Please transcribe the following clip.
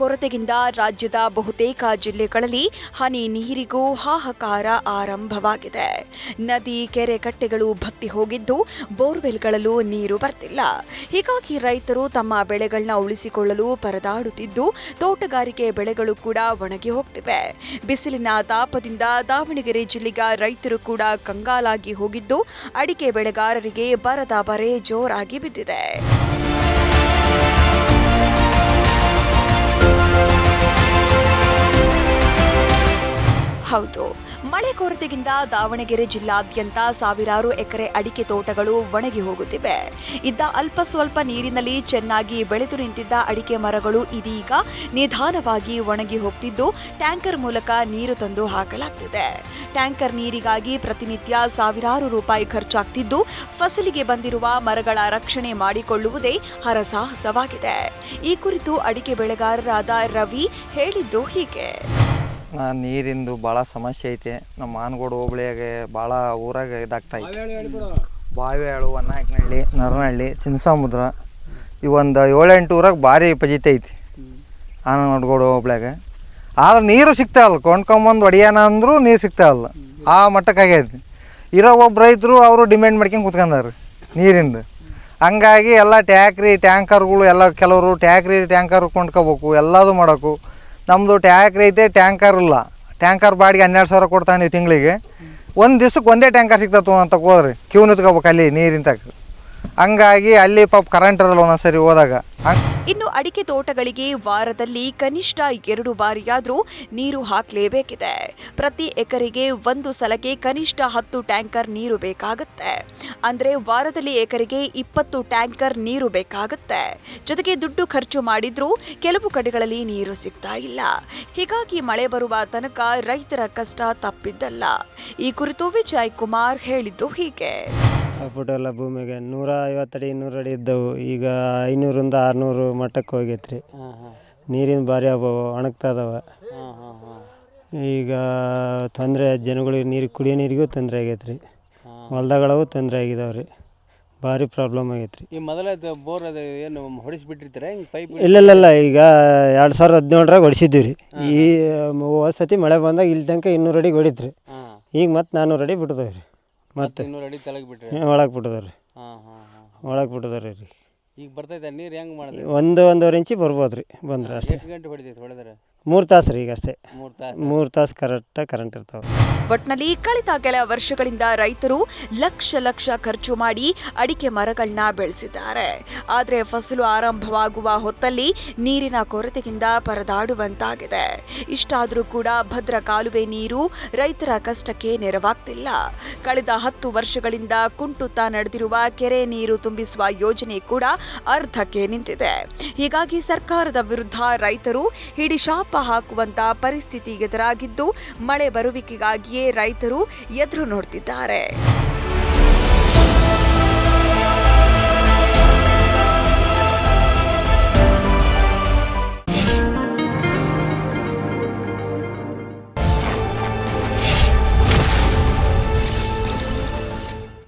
ಕೊರತೆಗಿಂದ ರಾಜ್ಯದ ಬಹುತೇಕ ಜಿಲ್ಲೆಗಳಲ್ಲಿ ಹನಿ ನೀರಿಗೂ ಹಾಹಾಕಾರ ಆರಂಭವಾಗಿದೆ. ನದಿ, ಕೆರೆ ಕಟ್ಟೆಗಳು ಭತ್ತಿ ಹೋಗಿದ್ದು ಬೋರ್ವೆಲ್ಗಳಲ್ಲೂ ನೀರು ಬರ್ತಿಲ್ಲ. ಹೀಗಾಗಿ ರೈತರು ತಮ್ಮ ಬೆಳೆಗಳನ್ನ ಉಳಿಸಿಕೊಳ್ಳಲು ಪರದಾಡುತ್ತಿದ್ದು, ತೋಟಗಾರಿಕೆ ಬೆಳೆಗಳು ಕೂಡ ಒಣಗಿ ಹೋಗ್ತಿವೆ. ಬಿಸಿಲಿನ ತಾಪದಿಂದ ದಾವಣಗೆರೆ ಜಿಲ್ಲೆಯ ರೈತರು ಕೂಡ ಕಂಗಾಲಾಗಿ ಹೋಗಿದ್ದು, ಅಡಿಕೆ ಬೆಳೆಗಾರರಿಗೆ ಬರದ ಬರೆ ಜೋರಾಗಿ ಬಿದ್ದಿದೆ. ಹೌದು. ಮಳೆ ಕೊರತೆಯಿಂದ ದಾವಣಗೆರೆ ಜಿಲ್ಲಾದ್ಯಂತ ಸಾವಿರಾರು ಎಕರೆ ಅಡಿಕೆ ತೋಟಗಳು ಒಣಗಿ ಹೋಗುತ್ತಿವೆ. ಇದ್ದ ಅಲ್ಪ ಸ್ವಲ್ಪ ನೀರಿನಲ್ಲಿ ಚೆನ್ನಾಗಿ ಬೆಳೆದು ನಿಂತಿದ್ದ ಅಡಿಕೆ ಮರಗಳು ಇದೀಗ ನಿಧಾನವಾಗಿ ಒಣಗಿ ಹೋಗ್ತಿದ್ದು, ಟ್ಯಾಂಕರ್ ಮೂಲಕ ನೀರು ತಂದು ಹಾಕಲಾಗ್ತಿದೆ. ಟ್ಯಾಂಕರ್ ನೀರಿಗಾಗಿ ಪ್ರತಿನಿತ್ಯ ಸಾವಿರಾರು ರೂಪಾಯಿ ಖರ್ಚಾಗ್ತಿದ್ದು, ಫಸಲಿಗೆ ಬಂದಿರುವ ಮರಗಳ ರಕ್ಷಣೆ ಮಾಡಿಕೊಳ್ಳುವುದೇ ಹರಸಾಹಸವಾಗಿದೆ. ಈ ಕುರಿತು ಅಡಿಕೆ ಬೆಳೆಗಾರರಾದ ರವಿ ಹೇಳಿದ್ದು ಹೀಗೆ. ನೀರಿಂದು ಭಾಳ ಸಮಸ್ಯೆ ಐತೆ. ನಮ್ಮ ಮಾನಗೋಡು ಹೋಬಳಿಯಾಗೆ ಭಾಳ ಊರಾಗ ಇದಾಗ್ತಾ ಐತೆ. ಬಾವಿಹಾಳು ಹೊನ್ನಾಯಕನಹಳ್ಳಿ ನರನಹಳ್ಳಿ ಚಿನ್ನಸಮುದ್ರ. ಇವೊಂದು ಏಳೆಂಟು ಊರಾಗ ಭಾರಿ ಪಜಿತ ಐತಿ. ಆನಗೋಡು ಹೋಬಳಿಯಾಗ. ಆದ್ರೆ ನೀರು ಸಿಗ್ತಾ ಇಲ್ಲ. ಕೊಂಡ್ಕೊಂಬಂದು ಒಡಿಯಾನ ಅಂದರೂ ನೀರು ಸಿಗ್ತಾ ಇಲ್ಲ. ಆ ಮಟ್ಟಕ್ಕಾಗೈತಿ ಇರೋ ಒಬ್ಬ ರೈತರು ಅವರು ಡಿಮ್ಯಾಂಡ್ ಮಾಡ್ಕೊಂಡು ಕುತ್ಕೊಂಡಾರ ನೀರಿಂದ. ಹಂಗಾಗಿ ಎಲ್ಲ ಟ್ಯಾಕ್ರಿ ಟ್ಯಾಂಕರ್ಗಳು ಎಲ್ಲ ಕೆಲವರು ಟ್ಯಾಕ್ರಿ ಟ್ಯಾಂಕರ್ ಕೊಂಡ್ಕೋಬೇಕು ಎಲ್ಲದೂ ಮಾಡೋಕು. ನಮ್ಮದು ಟ್ಯಾಕ್ರಿ ಐತೆ ಟ್ಯಾಂಕರ್ ಇಲ್ಲ. ಟ್ಯಾಂಕರ್ ಬಾಡಿಗೆ ಹನ್ನೆರಡು ಸಾವಿರ ಕೊಡ್ತಾನೆ ತಿಂಗಳಿಗೆ. ಒಂದು ದಿವ್ಸಕ್ಕೆ ಒಂದೇ ಟ್ಯಾಂಕರ್ ಸಿಗ್ತತ್ತು ಅಂತ ಹೋದ್ರಿ, ಕ್ಯೂ ನಿಂತ್ಕೋಬೇಕು ಅಲ್ಲಿ ನೀರಿನ ಹಂಗಾಗಿ ಅಲ್ಲಿ ಪಾಪ ಕರೆಂಟ್ ಇರಲ್ಲ ಒಂದೊಂದ್ಸರಿ ಹೋದಾಗ. ಇನ್ನು ಅಡಿಕೆ ತೋಟಗಳಿಗೆ ವಾರದಲ್ಲಿ ಕನಿಷ್ಠ ಎರಡು ಬಾರಿಯಾದರೂ ನೀರು ಹಾಕಲೇಬೇಕಿದೆ. ಪ್ರತಿ ಎಕರೆಗೆ ಒಂದು ಸಲಕ್ಕೆ ಕನಿಷ್ಠ ಹತ್ತು ಟ್ಯಾಂಕರ್ ನೀರು ಬೇಕಾಗುತ್ತೆ. ಅಂದರೆ ವಾರದಲ್ಲಿ ಎಕರೆಗೆ ಇಪ್ಪತ್ತು ಟ್ಯಾಂಕರ್ ನೀರು ಬೇಕಾಗುತ್ತೆ. ಜೊತೆಗೆ ದುಡ್ಡು ಖರ್ಚು ಮಾಡಿದ್ರೂ ಕೆಲವು ಕಡೆಗಳಲ್ಲಿ ನೀರು ಸಿಗ್ತಾ ಇಲ್ಲ. ಹೀಗಾಗಿ ಮಳೆ ಬರುವ ತನಕ ರೈತರ ಕಷ್ಟ ತಪ್ಪಿದ್ದಲ್ಲ. ಈ ಕುರಿತು ವಿಜಯ್ ಕುಮಾರ್ ಹೇಳಿದ್ದು ಹೀಗೆ. ಹಾಕ್ಬಿಟ್ಟೆಲ್ಲ ಭೂಮಿಗೆ ನೂರ ಐವತ್ತು ಅಡಿ ಇನ್ನೂರು ಅಡಿ ಇದ್ದವು. ಈಗ ಐನೂರಿಂದ ಆರುನೂರು ಮಟ್ಟಕ್ಕೆ ಹೋಗೈತ್ರಿ. ನೀರಿನ ಭಾರಿ ಅಭಾವ ಒಣಗ್ತಾ ಇದಾವೆ ಈಗ ತೊಂದರೆ ಜನಗಳಿಗೆ ನೀರು ಕುಡಿಯೋ ನೀರಿಗೂ ತೊಂದರೆ ಆಗೈತೆ ರೀ ಹೊಲ್ದಾಗಳವು ತೊಂದರೆ ಆಗಿದಾವೆ ರೀ ಭಾರಿ ಪ್ರಾಬ್ಲಮ್ ಆಗೈತೆ ರೀ ಈ ಮೊದಲ ಬೋರ್ ಅದು ಏನು ಹೊಡಿಸ್ಬಿಟ್ಟಿರ್ತೀರ? ಹಿಂಗೆ ಪೈಪ್ ಇಲ್ಲ ಇಲ್ಲ ಇಲ್ಲ. ಈಗ ಎರಡು ಸಾವಿರದ ಹದಿನೇಳರಾಗ ಹೊಡಿಸಿದ್ದೀವಿ ರೀ ಈ ಹೋದ ಸತಿ ಮಳೆ ಬಂದಾಗ ಇಲ್ಲಿ ತನಕ ಇನ್ನೂರು ಅಡಿಗೆ ಹೊಡಿತ್ರಿ. ಈಗ ಮತ್ತೆ ನಾನ್ನೂರು ಅಡಿ ಬಿಟ್ಟಿದಾವೆ ರೀ ಮತ್ತೆ? ಇನ್ನೂರು ಅಡಿ ತೆಳಗೆ ಬಿಟ್ರಿ ಒಳಗೆ ಬಿಟ್ಟಿದಾವೆ ರೀ ಹಾಂ ಹಾಂ ಹಾಂ. ಒಳಗೆ ಬಿಟ್ಟಿದಾರೆ ರೀ. ಈಗ ಬರ್ತೈತೆ ನೀರು ಹೆಂಗೆ ಮಾಡಿದ್ರಿ? ಒಂದು ಒಂದೂವರೆ ಇಂಚಿ ಬರ್ಬೋದು ರೀ ಬಂದ್ರೆ ಅಷ್ಟೇ. ಎಷ್ಟು ಗಂಟೆ ಹೊಡಿತೈತೆ ಹೊಡೆದ್ರೆ? ಮೂರು ತಾಸು ರೀ ಈಗ ಅಷ್ಟೇ. ಮೂರು ತಾಸು. ಮೂರು ತಾಸು ಕರೆಕ್ಟಾಗಿ ಕರೆಂಟ್ ಇರ್ತಾವೆ. ಒಟ್ನಲ್ಲಿ ಕಳೆದ ಕೆಲ ವರ್ಷಗಳಿಂದ ರೈತರು ಲಕ್ಷ ಲಕ್ಷ ಖರ್ಚು ಮಾಡಿ ಅಡಿಕೆ ಮರಗಳನ್ನ ಬೆಳೆಸಿದ್ದಾರೆ. ಆದರೆ ಫಸಲು ಆರಂಭವಾಗುವ ಹೊತ್ತಲ್ಲಿ ನೀರಿನ ಕೊರತೆಯಿಂದ ಪರದಾಡುವಂತಾಗಿದೆ. ಇಷ್ಟಾದರೂ ಕೂಡ ಭದ್ರ ಕಾಲುವೆ ನೀರು ರೈತರ ಕಷ್ಟಕ್ಕೆ ನೆರವಾಗ್ತಿಲ್ಲ. ಕಳೆದ ಹತ್ತು ವರ್ಷಗಳಿಂದ ಕುಂಟುತ್ತಾ ನಡೆದಿರುವ ಕೆರೆ ನೀರು ತುಂಬಿಸುವ ಯೋಜನೆ ಕೂಡ ಅರ್ಧಕ್ಕೆ ನಿಂತಿದೆ. ಹೀಗಾಗಿ ಸರ್ಕಾರದ ವಿರುದ್ಧ ರೈತರು ಹಿಡಿಶಾಪ ಹಾಕುವಂತ ಪರಿಸ್ಥಿತಿ ಎದುರಾಗಿದ್ದು ಮಳೆ ಬರುವಿಕೆಗಾಗಿಯೇ ರೈತರು ಎದುರು ನೋಡ್ತಿದ್ದಾರೆ.